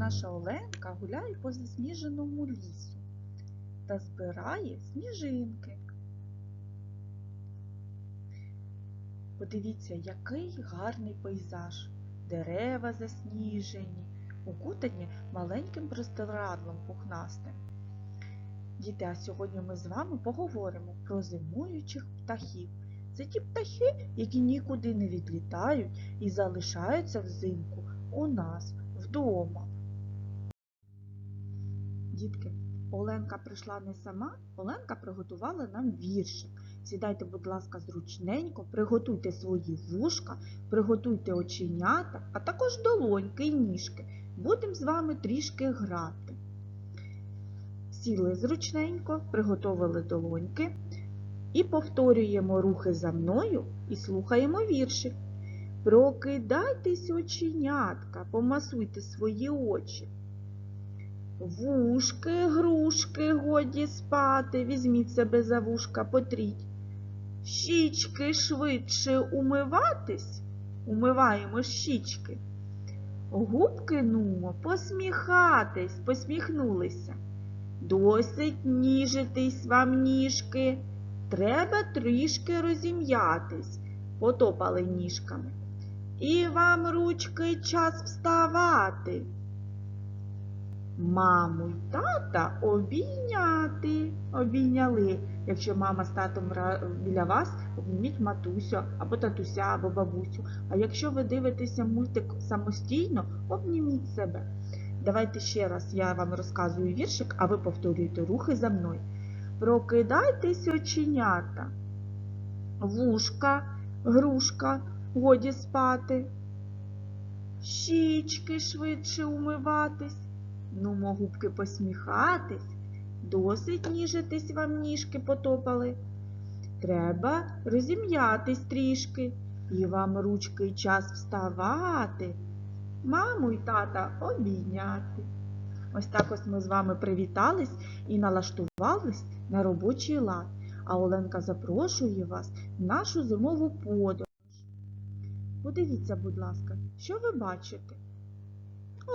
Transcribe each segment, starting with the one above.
наша Оленка гуляє по засніженому лісу та збирає сніжинки. Подивіться, який гарний пейзаж. Дерева засніжені, укутані маленьким простирадлом пухнастим. Діти, а сьогодні ми з вами поговоримо про зимуючих птахів. Це ті птахи, які нікуди не відлітають і залишаються взимку у нас вдома. Дітки, Оленка прийшла не сама, Оленка приготувала нам віршик. Сідайте, будь ласка, зручненько, приготуйте свої вушка, приготуйте оченята, а також долоньки і ніжки. Будемо з вами трішки грати. Сіли зручненько, приготовили долоньки і повторюємо рухи за мною і слухаємо віршик. Прокидайтесь, оченятка, помасуйте свої очі. Вушки, грушки, годі спати, візьміть себе за вушка, потріть. Щічки швидше умиватись, умиваємо щічки. Губки нумо, посміхатись, посміхнулися. Досить ніжитись вам ніжки, треба трішки розім'ятись, потопали ніжками. І вам, ручки, час вставати. Маму й тата обійняти. Обійняли. Якщо мама з татом біля вас, обніміть матусю або татуся, або бабусю. А якщо ви дивитеся мультик самостійно, обніміть себе. Давайте ще раз я вам розказую віршик, а ви повторюєте рухи за мною. Прокидайтесь, оченята. Вушка, грушка, годі спати. Щічки швидше умиватись. Нумо губки посміхатись, досить ніжитись вам ніжки потопали. Треба розім'ятись трішки, і вам ручки час вставати, маму й тата обійняти. Ось так ось ми з вами привітались і налаштувались на робочий лад. А Оленка запрошує вас в нашу зимову подорож. Подивіться, будь ласка, що ви бачите?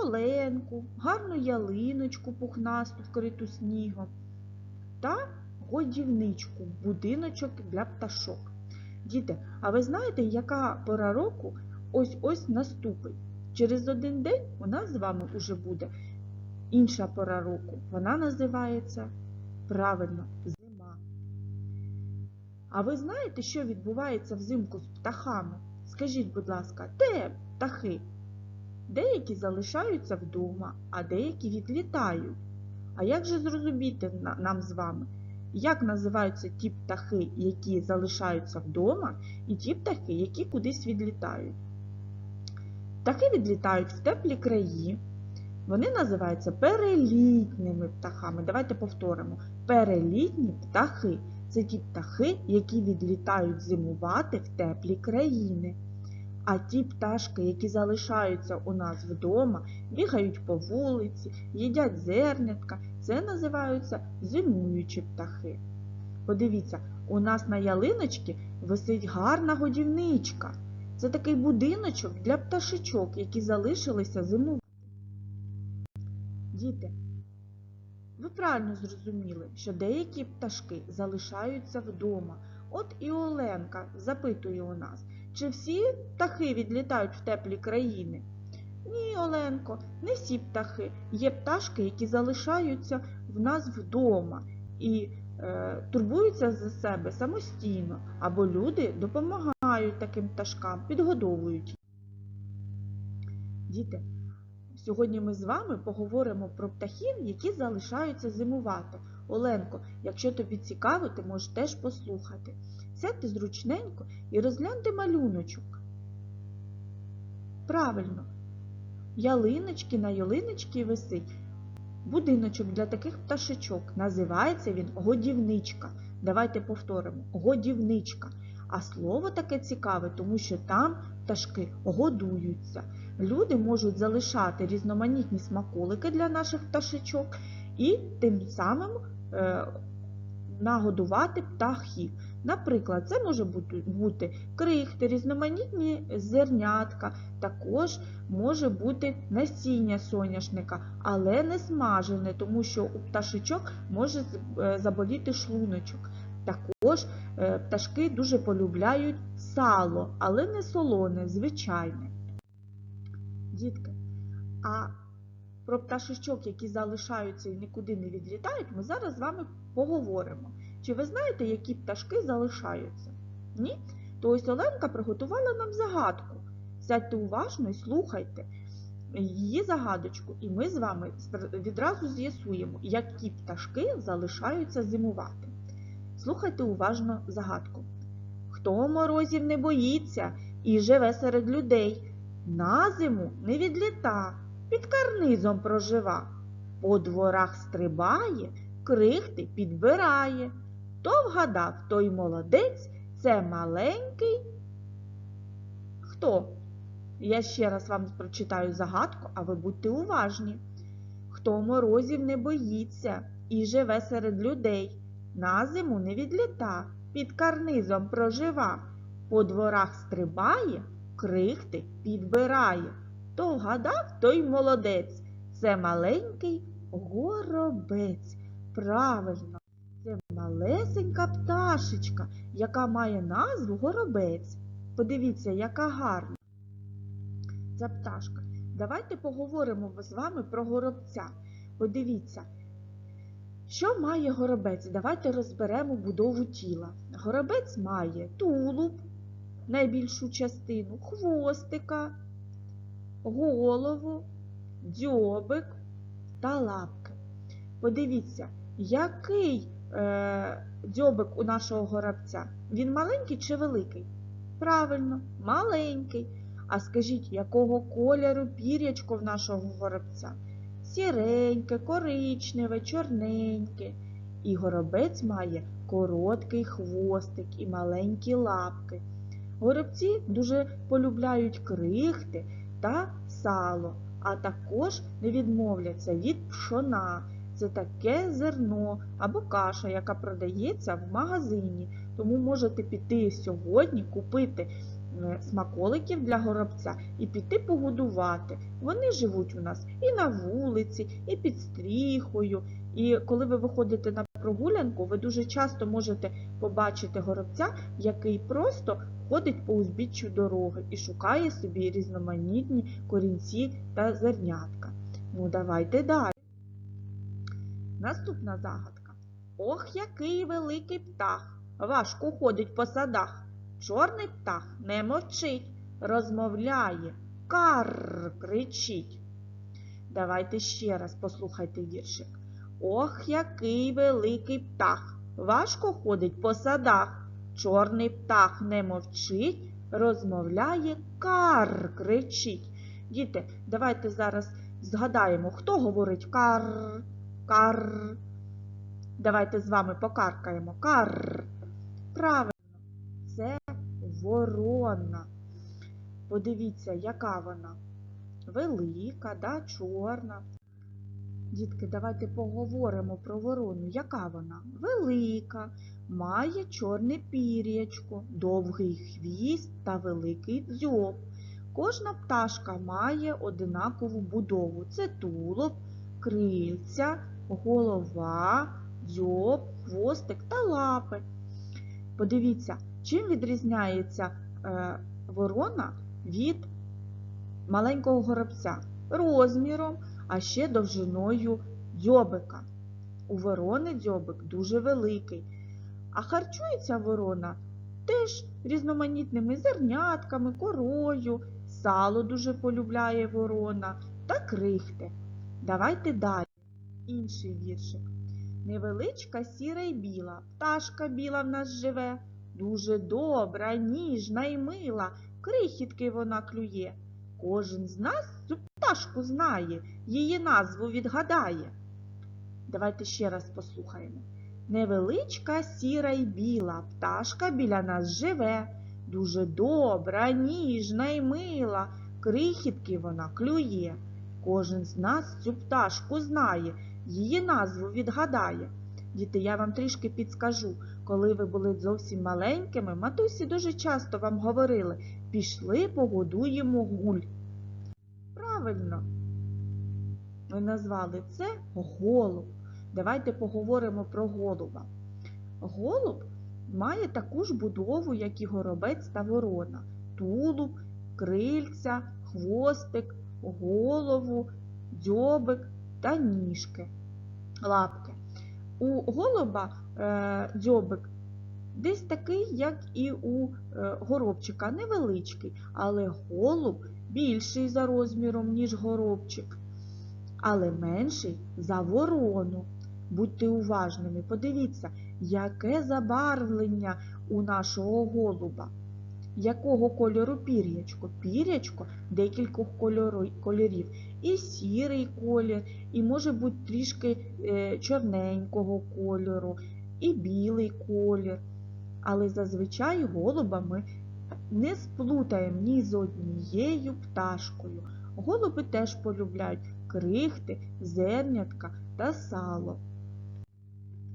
Оленку, гарну ялиночку пухнасту вкриту снігом та годівничку, будиночок для пташок. Діти, а ви знаєте, яка пора року ось-ось наступить? Через один день у нас з вами уже буде інша пора року. Вона називається правильно зима. А ви знаєте, що відбувається взимку з птахами? Скажіть, будь ласка, де птахи? Деякі залишаються вдома, а деякі відлітають. А як же зрозуміти нам з вами, як називаються ті птахи, які залишаються вдома, і ті птахи, які кудись відлітають? Птахи відлітають в теплі краї. Вони називаються перелітніми птахами. Давайте повторимо. Перелітні птахи це ті птахи, які відлітають зимувати в теплі країни. А ті пташки, які залишаються у нас вдома, бігають по вулиці, їдять зернятка, це називаються зимуючі птахи. Подивіться, у нас на ялиночці висить гарна годівничка. Це такий будиночок для пташечок, які залишилися зимувати. Діти, ви правильно зрозуміли, що деякі пташки залишаються вдома. От і Оленка запитує у нас, чи всі птахи відлітають в теплі країни? Ні, Оленко, не всі птахи. Є пташки, які залишаються в нас вдома і е, турбуються за себе самостійно, або люди допомагають таким пташкам, підгодовують. їх. Діти, сьогодні ми з вами поговоримо про птахів, які залишаються зимувати. Оленко, якщо тобі цікаво, ти можеш теж послухати. Сядьте зручненько і розгляньте малюночок. Правильно, ялиночки на ялиночці висить. Будиночок для таких пташечок. Називається він годівничка. Давайте повторимо годівничка. А слово таке цікаве, тому що там пташки годуються. Люди можуть залишати різноманітні смаколики для наших пташечок і тим самим е, нагодувати птахів. Наприклад, це може бути, крихти, різноманітні зернятка, також може бути насіння соняшника, але не смажене, тому що у пташечок може е, заболіти шлуночок. Також е, пташки дуже полюбляють сало, але не солоне, звичайне. Дітки, а про пташечок, які залишаються і нікуди не відлітають, ми зараз з вами поговоримо. Чи ви знаєте, які пташки залишаються? Ні? То ось Оленка приготувала нам загадку. Сядьте уважно і слухайте її загадочку, і ми з вами відразу з'ясуємо, які пташки залишаються зимувати. Слухайте уважно загадку. Хто морозів не боїться і живе серед людей, на зиму не відліта, під карнизом прожива, по дворах стрибає, крихти підбирає. Хто вгадав, той молодець, це маленький. Хто? Я ще раз вам прочитаю загадку, а ви будьте уважні. Хто морозів не боїться і живе серед людей, на зиму не відліта, під карнизом прожива, по дворах стрибає, крихти підбирає. Хто вгадав, той молодець. Це маленький горобець. Правильно, це малесенька пташечка, яка має назву горобець. Подивіться, яка гарна ця пташка. Давайте поговоримо з вами про горобця. Подивіться, що має горобець? Давайте розберемо будову тіла. Горобець має тулуб, найбільшу частину, хвостика, голову, дзьобик та лапки. Подивіться, який дзьобик у нашого горобця? Він маленький чи великий? Правильно, маленький. А скажіть, якого кольору пір'ячко в нашого горобця? Сіреньке, коричневе, чорненьке. І горобець має короткий хвостик і маленькі лапки. Горобці дуже полюбляють крихти та сало, а також не відмовляться від пшона. Це таке зерно або каша, яка продається в магазині. Тому можете піти сьогодні купити е, смаколиків для горобця і піти погодувати. Вони живуть у нас і на вулиці, і під стріхою. І коли ви виходите на прогулянку, ви дуже часто можете побачити горобця, який просто ходить по узбіччю дороги і шукає собі різноманітні корінці та зернятка. Ну, давайте далі. Наступна загадка. Ох, який великий птах, важко ходить по садах. Чорний птах не мовчить, розмовляє, кар кричить. Давайте ще раз послухайте віршик. Ох, який великий птах, важко ходить по садах. Чорний птах не мовчить, розмовляє, кар кричить. Діти, давайте зараз згадаємо, хто говорить кар, кар. Давайте з вами покаркаємо. Кар. Правильно, це ворона. Подивіться, яка вона. Велика, да, чорна. Дітки, давайте поговоримо про ворону. Яка вона? Велика, має чорне пір'ячко, довгий хвіст та великий дзьоб. Кожна пташка має одинакову будову. Це тулуб, крильця, голова, дзьоб, хвостик та лапи. Подивіться, чим відрізняється е, ворона від маленького горобця? Розміром, а ще довжиною дзьобика. У ворони дзьобик дуже великий. А харчується ворона теж різноманітними зернятками, корою, сало дуже полюбляє ворона та крихти. Давайте далі. Інший віршик. Невеличка сіра й біла, пташка біла в нас живе, дуже добра, ніжна й мила, крихітки вона клює. Кожен з нас цю пташку знає, її назву відгадає. Давайте ще раз послухаємо. Невеличка сіра й біла, пташка біля нас живе, дуже добра, ніжна й мила, крихітки вона клює. Кожен з нас цю пташку знає, її назву відгадає. Діти, я вам трішки підскажу. Коли ви були зовсім маленькими, матусі дуже часто вам говорили пішли погодуємо гуль. Правильно, ви назвали це голуб. Давайте поговоримо про голуба. Голуб має таку ж будову, як і горобець та ворона. Тулуб, крильця, хвостик, голову, дзьобик та ніжки, лапки. У голуба е, дзьобик десь такий, як і у е, горобчика, невеличкий, але голуб більший за розміром, ніж горобчик, але менший за ворону. Будьте уважними, подивіться, яке забарвлення у нашого голуба. Якого кольору пір'ячко? Пір'ячко декількох кольорів. І сірий колір, і може бути трішки е, чорненького кольору, і білий колір. Але зазвичай голуба ми не сплутаємо ні з однією пташкою. Голуби теж полюбляють крихти, зернятка та сало.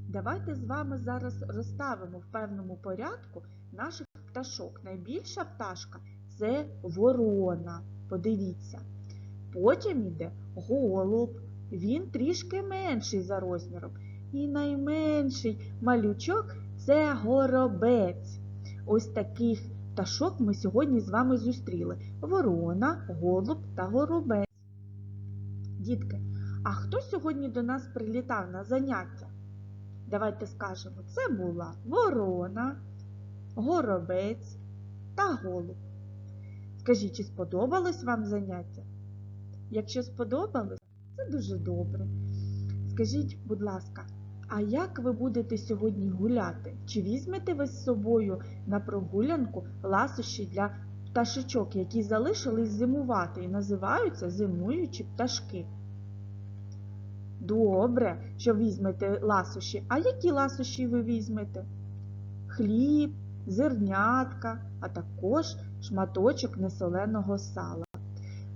Давайте з вами зараз розставимо в певному порядку наших пташок. Найбільша пташка це ворона. Подивіться. Потім йде голуб. Він трішки менший за розміром. І найменший малючок це горобець. Ось таких пташок ми сьогодні з вами зустріли. Ворона, голуб та горобець. Дітки, а хто сьогодні до нас прилітав на заняття? Давайте скажемо, це була ворона, горобець та голуб. Скажіть, чи сподобалось вам заняття? Якщо сподобалось, це дуже добре. Скажіть, будь ласка, а як ви будете сьогодні гуляти? Чи візьмете ви з собою на прогулянку ласощі для пташечок, які залишились зимувати і називаються зимуючі пташки? Добре, що візьмете ласощі. А які ласощі ви візьмете? Хліб, зернятка, а також шматочок несоленого сала.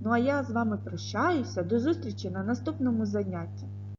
Ну а я з вами прощаюся. До зустрічі на наступному занятті.